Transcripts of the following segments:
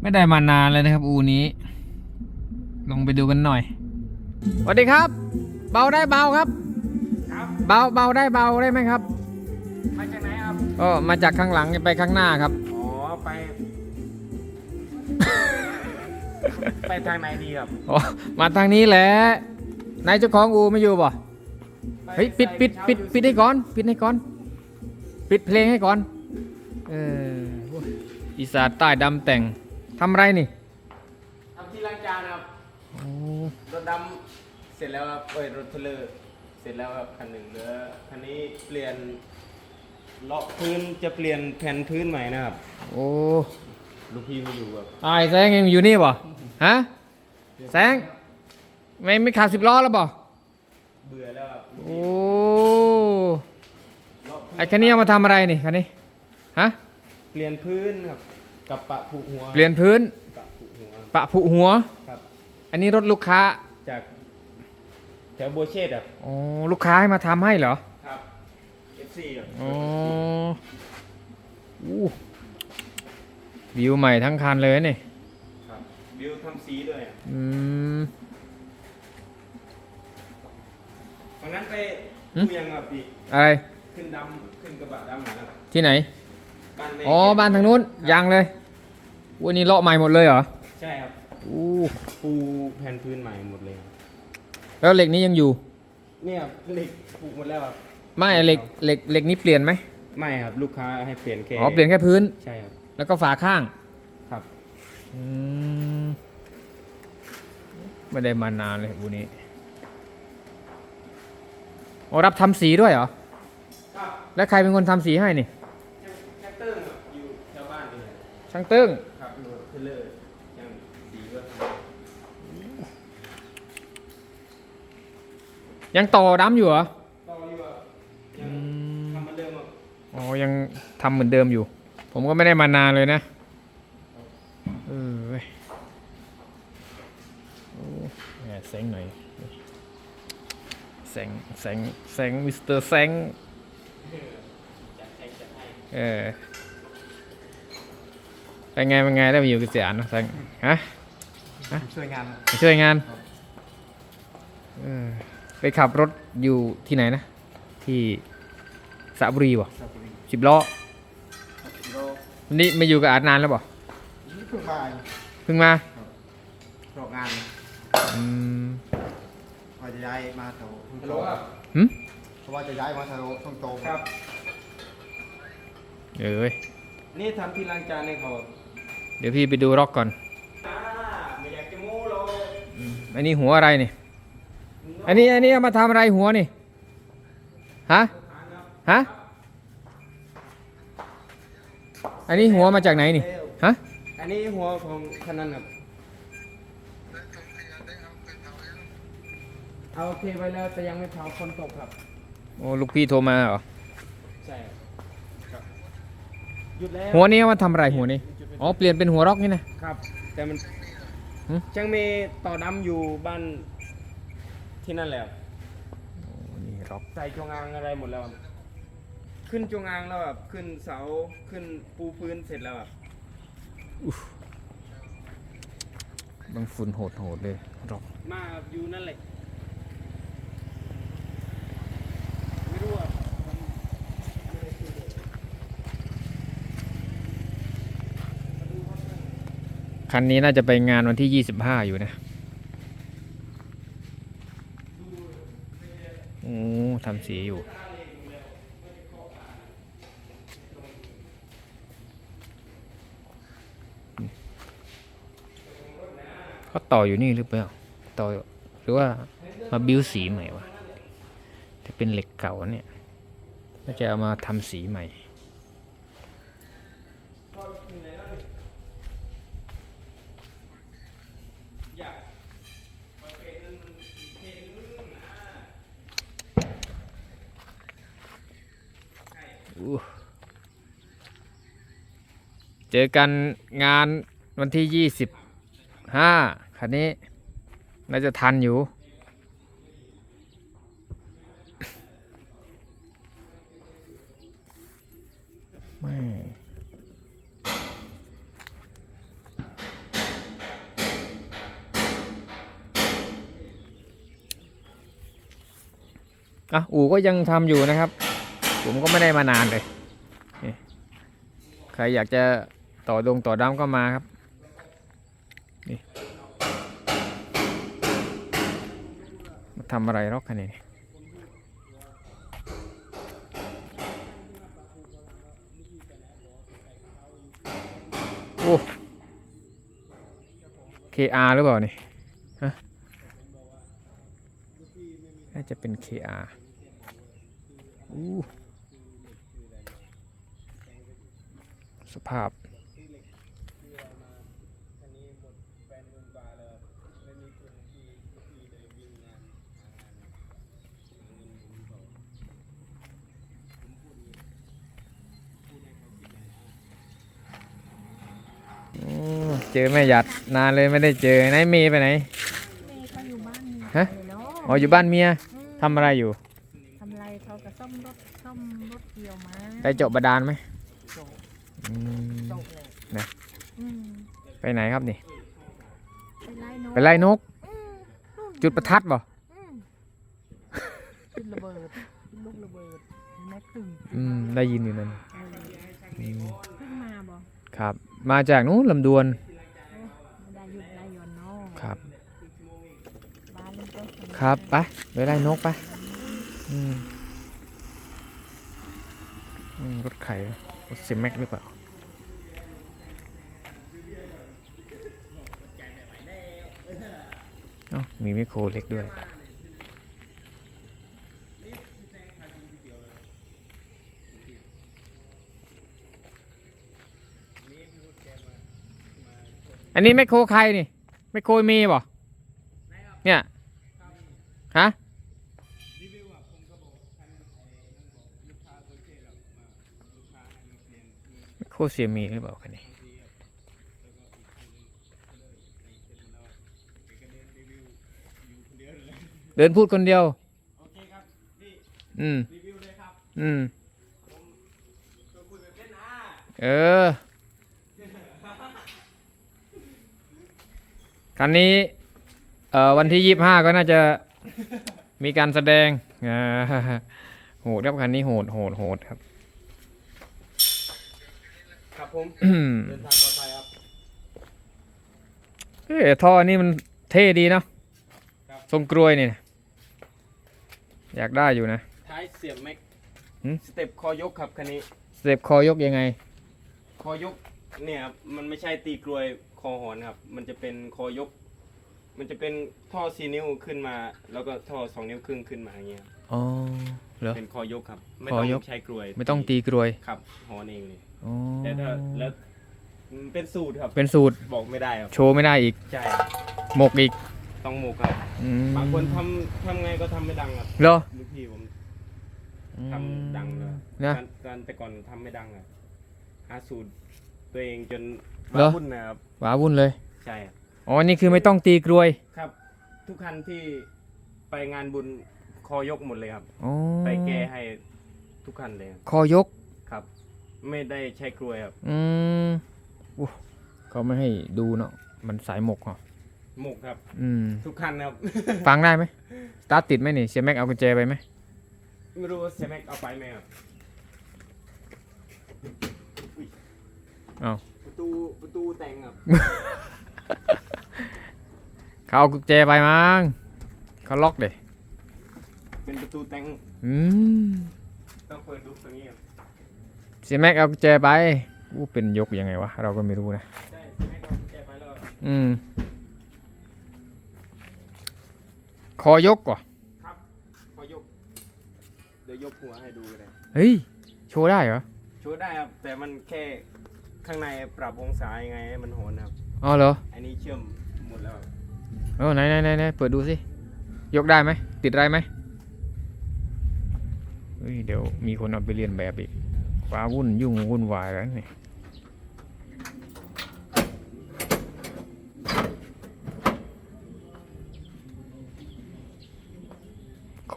ไม่ได้มานานเลยนะครับอูนี้ ลงไปดูกันหน่อยสวัสดีครับ เบาได้เบาครับ ครับเบาเบาได้เบาได้ไหมครับมาจากไหนครับก็มาจากข้างหลังไปข้างหน้าครับอ๋อไป ไปทางไหนดีครับอ๋อมาทางนี้แหละนายเจ้าของอูไม่อยู่ป่ะเฮ้ยปิดปิดปิดปิดให้ก่อน ปิดให้ก่อน ปิดเพลงให้ก่อนเออโอ้ยอีสานใต้ดำแต่ง ทำไรนี่ทำที่ล้างจานครับโอ้รถดำเสร็จแล้วครับเอ้ยรถเทรลเลอร์เสร็จแล้วครับคันหนึ่งเหลือคันนี้เปลี่ยนเลาะพื้นจะเปลี่ยนแผ่นพื้นใหม่นะครับ โอ้ลูกพี่ไม่อยู่ครับอายแซงยังอยู่นี่ป่ะฮะแซงไม่ไม่ขับสิบล้อแล้วป่ะเบื่อแล้วครับโอ้เลาะพื้ไอ้คันนี้เอามาทำอะไรนี่คันนี้ฮะเปลี่ยนพื้นครับ กับปะผูหัวเปลี่ยนพื้น ปะผูหัวปะผุหัว ครับ อันนี้รถลูกค้า จากแถวโบวเชตครับอ๋อ ลูกค้าให้มาทำให้เหรอ ครับ F4 ครับอ๋ออู้วิวใหม่ทั้งคันเลยนี่ ครับบิวทำสีด้วยอะอืมวันนั้นไปหึ ดูยังครับพี่อะไร ขึ้นดำขึ้นกระบะดำนะครับที่ไหน บ้านในอ๋อ บ้านทางนู้น ยังเลย วันนี้เลาะใหม่หมดเลยเหรอ ใช่ครับอู้ปูแผ่นพื้นใหม่หมดเลยครับแล้วเหล็กนี้ยังอยู่ เนี่ยเหล็กปลูกหมดแล้วครับ ไม่เหล็กเหล็กเหล็กนี้เปลี่ยนไหมไม่ครับลูกค้าให้เปลี่ยนแค่อ๋อเปลี่ยนแค่พื้น ใช่ครับ แล้วก็ฝาข้างครับอืมไม่ได้มานานเลยอูนี้โอ้รับทำสีด้วยเหรอ ครับแล้วใครเป็นคนทำสีให้นี่แคคเตอร์ครับอยู่แถวบ้านนี่แหละช่างตึ้งครับรถเทร ลเลอร์ยังสีก็ยังต่อดำอยู่เหรอต่ออยู่อะยัอืงมทำเหมือนเดิมอะอ๋อยังทำเหมือนเดิมอยู่ ผมก็ไม่ได้มานานเลยนะเออเว้ยโอ้แหมแสงหน่อยแสงแสงแสงมิสเตอร์แสงจัดให้จัดให้เออ เป็นไงเป็นไงได้มาอยู่กับเสียนนะแสงฮะช่วยงานมาช่วยงานเออไปขับรถอยู่ที่ไหนนะ ที่สระบุรีวะครับผมสิบล้อโลนี่มาอยู่กับอาร์ตนานแล้วบ่นี่เพิ่งมาเพิ่งมาโรงงานอืมว่าจะย้ายมาแถวทุ่งฮัลโตโหลครับ หึเพราะว่าจะย้ายมาแถวทุ่งโตครับ เอ้ยนี่ทำที่ล้างจานให้เขา เดี๋ยวพี่ไปดูร็อกก่อนอ่าไม่อยากจะโม้หรอกอันนี้หัวอะไรนี่ อันนี้อันนี้เอามาทำอะไรหัวนี่ ฮะ ฮะ อันนี้หัวมาจากไหนนี่ ฮะ อันนี้หัวของคันนั้นครับ เอาโอเคไว้แล้วแต่ยังไม่เผาคนตกครับ โอ้ลูกพี่โทรมาเหรอ ใช่ ครับ หยุดแล้ว หัวนี้เอามาทำอะไรหัวนี้ อ๋อเปลี่ยนเป็นหัวร็อกนี่นะ ครับ แต่มันหึจังมีต่อดำอยู่บ้านที่นั่นแหละครับโอ้นี่ร็อกใส่จงอางอะไรหมดแล้วครับขึ้นจงอางแล้วแบบขึ้นเสาขึ้นปูพื้นเสร็จแล้วแบบบางฝุ่นโหดโหดๆเลยร็อกมาอยู่นั่นแหละไม่รู้อะ คันนี้น่าจะไปงานวันที่25อยู่นะโอ้ทำสีอยู่เขาต่ออยู่นี่หรือเปล่า ต่อหรือว่ามาบิ้วสีใหม่วะถ้าเป็นเหล็กเก่าเนี่ยน่าจะเอามาทำสีใหม่ เจอกันงานวันที่ยี่สิบห้าคันนี้ น่าจะทันอยู่ ไม่อะ อู่ก็ยังทำอยู่นะครับ ผมก็ไม่ได้มานานเลยใครอยากจะต่อดงต่อดำก็มาครับนี่มาทำอะไรรอกคันนี้โอ้ KR หรือเปล่านี่ฮะน่าจะเป็น KR อู้ ภาพโอ้เจอแม่หยัดนานเลยไม่ได้เจอไหนเมย์ไปไหนแม่เขาอยู่บ้านนี่ฮะเลยเนาะอ๋ออยู่บ้านเมียอืมทำอะไรอยู่ ทำไรเขาก็ซ่อมรถซ่อมรถเกี่ยวมาได้เจาะบาดาลไหม โจ อืม โจเลย นะ อืม ไปไหนครับนี่ ไปไล่นกไปไล่นกอืมนู่นจุดประทัดบ่อืมจุดระเบิดลูกระเบิดแม็กตึงอืมได้ยินอยู่นั่นเอออืมเพิ่งมาบ่ครับ มาจากนู้นลำดวนไม่ได้หยุดไล่ยอนเนาะครับ บ้านเล่นต้นสนครับไปไปไล่นกไปอืมอืมรถไข่รถเซมแม็กหรือเปล่าเอ้า มีไมโครเล็กด้วย อันนี้ไมโครใครนี่ไมโครมีบ่เนี่ยฮะโคเซียมีหรือเปล่าคันนี้ เดินพูดคนเดียว โอเคครับพี่อืม รีวิวเลยครับอืม ชวนคุยแบบเล่นนะเออ คันนี้ เอ่อ วันที่ยี่ห้าก็น่าจะมีการแสดงอ่าโหดครับคันนี้โหดโหดโหดครับ ครับผมอืมเดินทางปลอดภัยครับ เอ้ยท่อนี่มันเท่ดีเนาะครับ ทรงกลวยนี่นะ อยากได้อยู่นะ ท้ายเสียบแม็กหืม สเต็ปคอยกครับคันนี้ สเต็ปคอยกยังไง คอยกเนี่ยครับมันไม่ใช่ตีกลวยคอหอนครับ มันจะเป็นคอยก มันจะเป็นท่อสี่นิ้วขึ้นมา แล้วก็ท่อสองนิ้วครึ่งขึ้นมาอย่างเงี้ยครับอ๋อเหรอ เป็นคอยกครับ ไม่คต้อองยก ใช้กลวยไม่ต้องตีกลวยครับหอนเองเลยอ๋อแต่ถ้าแล้วมันเป็นสูตรครับเป็นสูตรบอกไม่ได้ครับโชว์ไม่ได้อีก ใช่หมกอีก ต้องหมกครับ อืมบางคนทำทำไงก็ทำไม่ดังครับเหรอลูกพี่ผมอืมทำดังเลยนะ การการแต่ก่อนทำไม่ดังอะหาสูตรตัวเองจนเหรอว้าวุ่นนะครับหวาวุ่นเลย ใช่ครับอ๋อ นี่คือไม่ต้องตีกลวยครับ ทุกคันที่ไปงานบุญคอยกหมดเลยครับ อ๋อไปแก้ให้ทุกคันเลยครับคอยก ครับ ไม่ได้ใช้กลวยครับ อืมอู้เขาไม่ให้ดูเนาะ มันสายหมกเหรอ หมกครับ อืม ทุกคันครับ ฟังได้ไหมสตาร์ทติดไหมนี่เสียแม็กเอากุญแจไปไหมไม่รู้ว่าเซแม็กเอาไปไหมครับอ้าวประตูประตูแต่งครับเขาเอากุญแจไปมั้งเขาล็อกเด็เป็นประตูแต่งอืมต้องเปิดดูตรงนี้ครับเสียแม็กเอากุญแจไปอู้เป็นยกยังไงวะเราก็ไม่รู้นะ ใช่เซแม็กเอาแกะไปแล้วอืม คอยกว่ะครับพอยก เดี๋ยวยกหัวให้ดูกันเลยเฮ้ย โชว์ได้เหรอช่วยได้ครับแต่มันแค่ข้างในปรับองศายังไงให้มันโหนครับ อ๋อเหรอ อันนี้เชื่อมหมดแล้วครับเออไหนไหนไหนไหนเปิดดูสิ ยกได้ไหม ติดได้ไหมเฮ้ยเดี๋ยวมีคนเอาไปเรียนแบบอีกฟ้าวุ่นยุ่งวุ่นวายแล้วนี่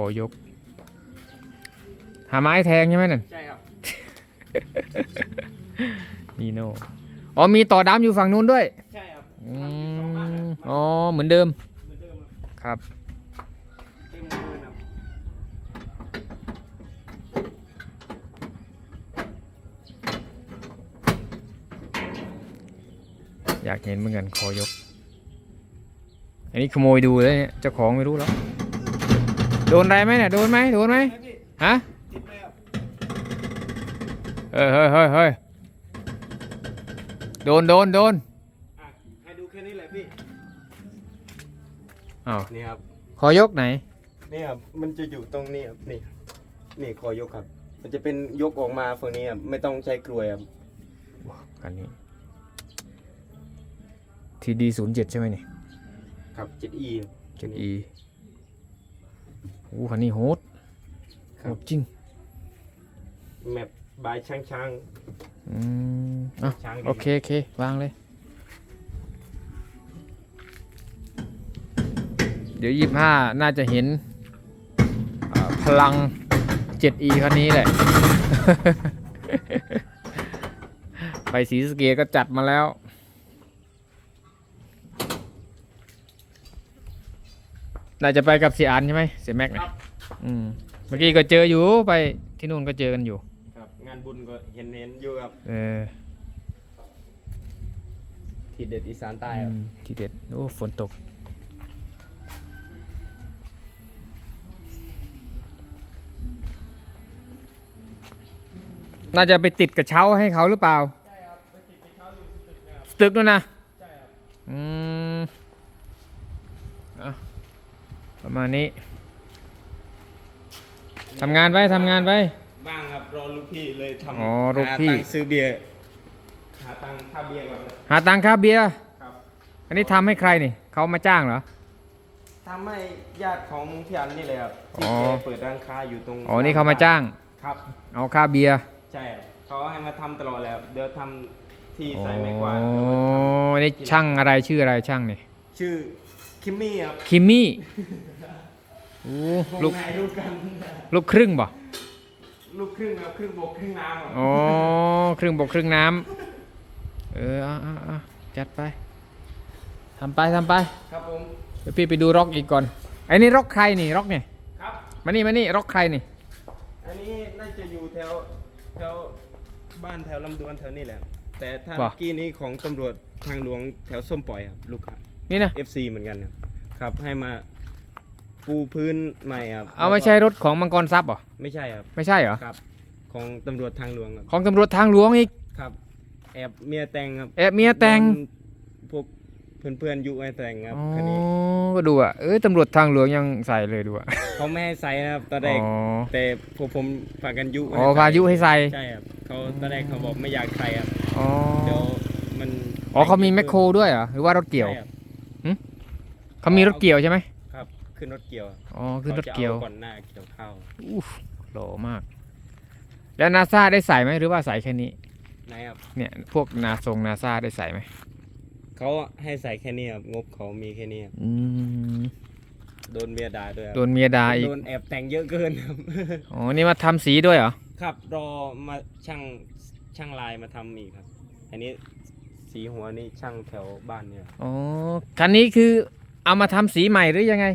อยก หาไม้แทงใช่ไหมนั่น ใช่ครับ นีโน่ อ๋อมีต่อดำอยู่ฝั่งนู้นด้วย ใช่ครับอืมอ๋อ เหมือนเดิมครับอยากเห็นเหมือนกันคอยก อันนี้ขโมยดูแล้วเนี่ย เจ้าของไม่รู้แล้ว โดนอะไรไหมเนี่ย โดนไหมโดนไหมฮะเฮ้ยเฮ้ยเฮ้ยเฮ้ยโดนโดนโดนอะให้ดูแค่นี้แหละพี่อ้าวนี่ครับขอยกไหนนี่ครับมันจะอยู่ตรงนี้ครับนี่นี่คอยกครับ มันจะเป็นยกออกมาฝั่งนี้ครับไม่ต้องใช้กลวยครับคันนี้ทีดีศูนย์เจ็ดใช่ไหมนี่ครับ 7E เจ็ดอีโอ้ คันนี้โหดคโหรับดจริง แมปบายช่างช่างอืมอะช้างดีโอเคโอเควางเลย เดี๋ยวยี่ห้าน่าจะเห็นอ่าพลัง 7e คันนี้แหละ ไปสีสะเกตก็จัดมาแล้ว น่าจะไปกับเสียอันใช่ไหมเสียแม็กเนี่ยอืมเมื่อกี้ก็เจออยู่ไปที่นู่นก็เจอกันอยู่ ครับ งานบุญก็เห็นเห็นอยู่ครับเออที่เด็ดอีสานใต้ครับ อืมทีเด็ดโอ้ฝนตก น่าจะไปติดกระเช้าให้เขาหรือเปล่าใช่ครับไปติดกระเช้าอยู่ตึกนู่นนะใช่ครับอืมอะ ประมาณนี้ทำงานไปทำงานไปบ้างครับรอลูกพี่เลยทำอ๋อลูกพี่ หาตังค์ซื้อเบียร์หาตังค่าเบียร์ก่อนครับหาตังค่าเบียร์ครับอันนี้ทำให้ใครนี่เขามาจ้างเหรอ ทำให้ญาติของพี่อันนี่เลยครับที่อ๋อ แกเปิดร้านค้าอยู่ตรงอ๋อนี่เขามาจ้าง ครับ เอาค่าเบียร์ใช่ครับเขาให้มาทำตลอดแล้วเดี๋ยวทำที่โอ้ใส่ไม้กวาดนี่ช่างอะไรชื่ออะไรช่างนี่ชื่อคิมมี่ครับคิมมี่ โอ้วลูงกไหนลูกกัน ลูกครึ่งบ่ลูกครึ่งครับครึ่งบกครึ่งน้ำครับอ๋อครึ่งบกครึ่งน้ำเออเอาเอาเอาจัดไปทำไปทำไปครับผมเดี๋ยวพี่ไปดูร็อกอีกก่อนไอ้นี่ร็อกใครนี่ร็อกเนี่ยครับ มานี่มานี่ร็อกใครนี่อันนี้น่าจะอยู่แถวแถวบ้านแถวลำดวนแถวนี้แหละ แต่ถ้าว่ะเมื่อกี้นี้ของตำรวจทางหลวงแถวส้มปล่อยครับลูกค้านี่นะ FC เหมือนกันครับครับให้มา ปูพื้นใหม่ครับเอาไม่ใช่รถของมังกรทรัพย์เหรอไม่ใช่ครับไม่ใช่เหรอครับของตำรวจทางหลวงครับของตำรวจทางหลวงอีกครับ แอบเมียแต่งครับแอบเมียแต่งโดนพวกเพื่อนๆยุให้แต่งครับอ๋อคันนี้ก็ดูอะเอ้ยตำรวจทางหลวงยังใส่เลยดูอะเขาไม่ให้ใส่นะครับตอนแรกอ๋อแต่พวกผมพากันยุอ๋อพายุให้ใส่ใช่ครับเขาตอนแรกเขาบอกไม่อยากใส่ครับอ๋อเดี๋ยวมันอ๋อเขามีแมคโครด้วยเหรอหรือว่ารถเกี่ยวใช่ครับเขามีรถเกี่ยวใช่ไหมครับ ขึ้นรถเกี่ยวอ๋อขึ้นรถเกี่ยวขาจะอาก่อนหน้าเกี่ยวข้าวอู้โหล่อมาก แล้วนาซาได้ใส่ไหมหรือว่าใส่แค่นี้ไหนครับเนี่ยพวกนาทรงนาซาได้ใส่ไหมเขาให้ใส่แค่นี้ครับงบเขามีแค่นี้ครับอืมโดนเมียด่าด้วยครับโดนเมียด่าอีกโดนแอบแต่งเยอะเกินครับ อ๋อนี่มาทำสีด้วยเหรอครับรอมาช่างช่างลายมาทำอีกครับ อันนี้สีหัวนี่ช่างแถวบ้านเนี่ยครับอ๋อคันนี้คือเอามาทำสีใหม่หรือยังไง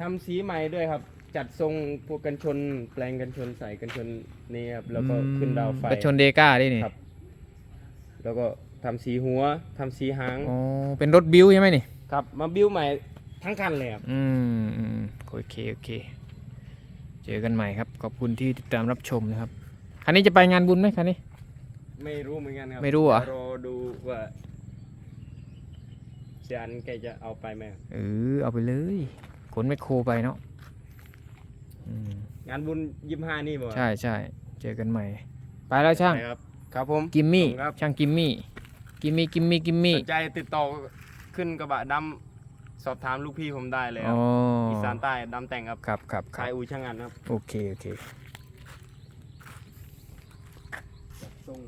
ทำสีใหม่ด้วยครับ จัดทรงพวกกันชน แปลงกันชนใส่กันชนนี่ครับแล้วก็ขึ้นดาวไฟ กระชนเดก้าดินี่ครับ แล้วก็ทำสีหัวทำสีหางอ๋อเป็นรถบิวใช่ไหมนี่ ครับ มาบิ้วใหม่ทั้งคันเลยครับ อืมอืมโอเคโอเค เจอกันใหม่ครับ ขอบคุณที่ติดตามรับชมนะครับ คันนี้จะไปงานบุญไหมคันนี้ ไม่รู้เหมือนกันครับไม่รู้เหรอ ดี๋ยวรอดูว่าเซียนแกจะเอาไปไหมครับ เออเอาไปเลย ขนแมคโครไปเนาะอืมงานบุญยี่ห้านี่บ่ใช่ใช่เจอกันใหม่ ไปแล้วช่างไปครับ ครับผม กิมมี่ผมครับ ช่างกิมมี่ กิมมี่ กิมมี่ กิมมี่สนใจติดต่อขึ้นกระบะดำสอบถามลูกพี่ผมได้เลยคอ๋รัอบอีสานใต้ดำแต่งครับครับครับคขารัยบอูช่างงานครับโอเค โอเค ส่ง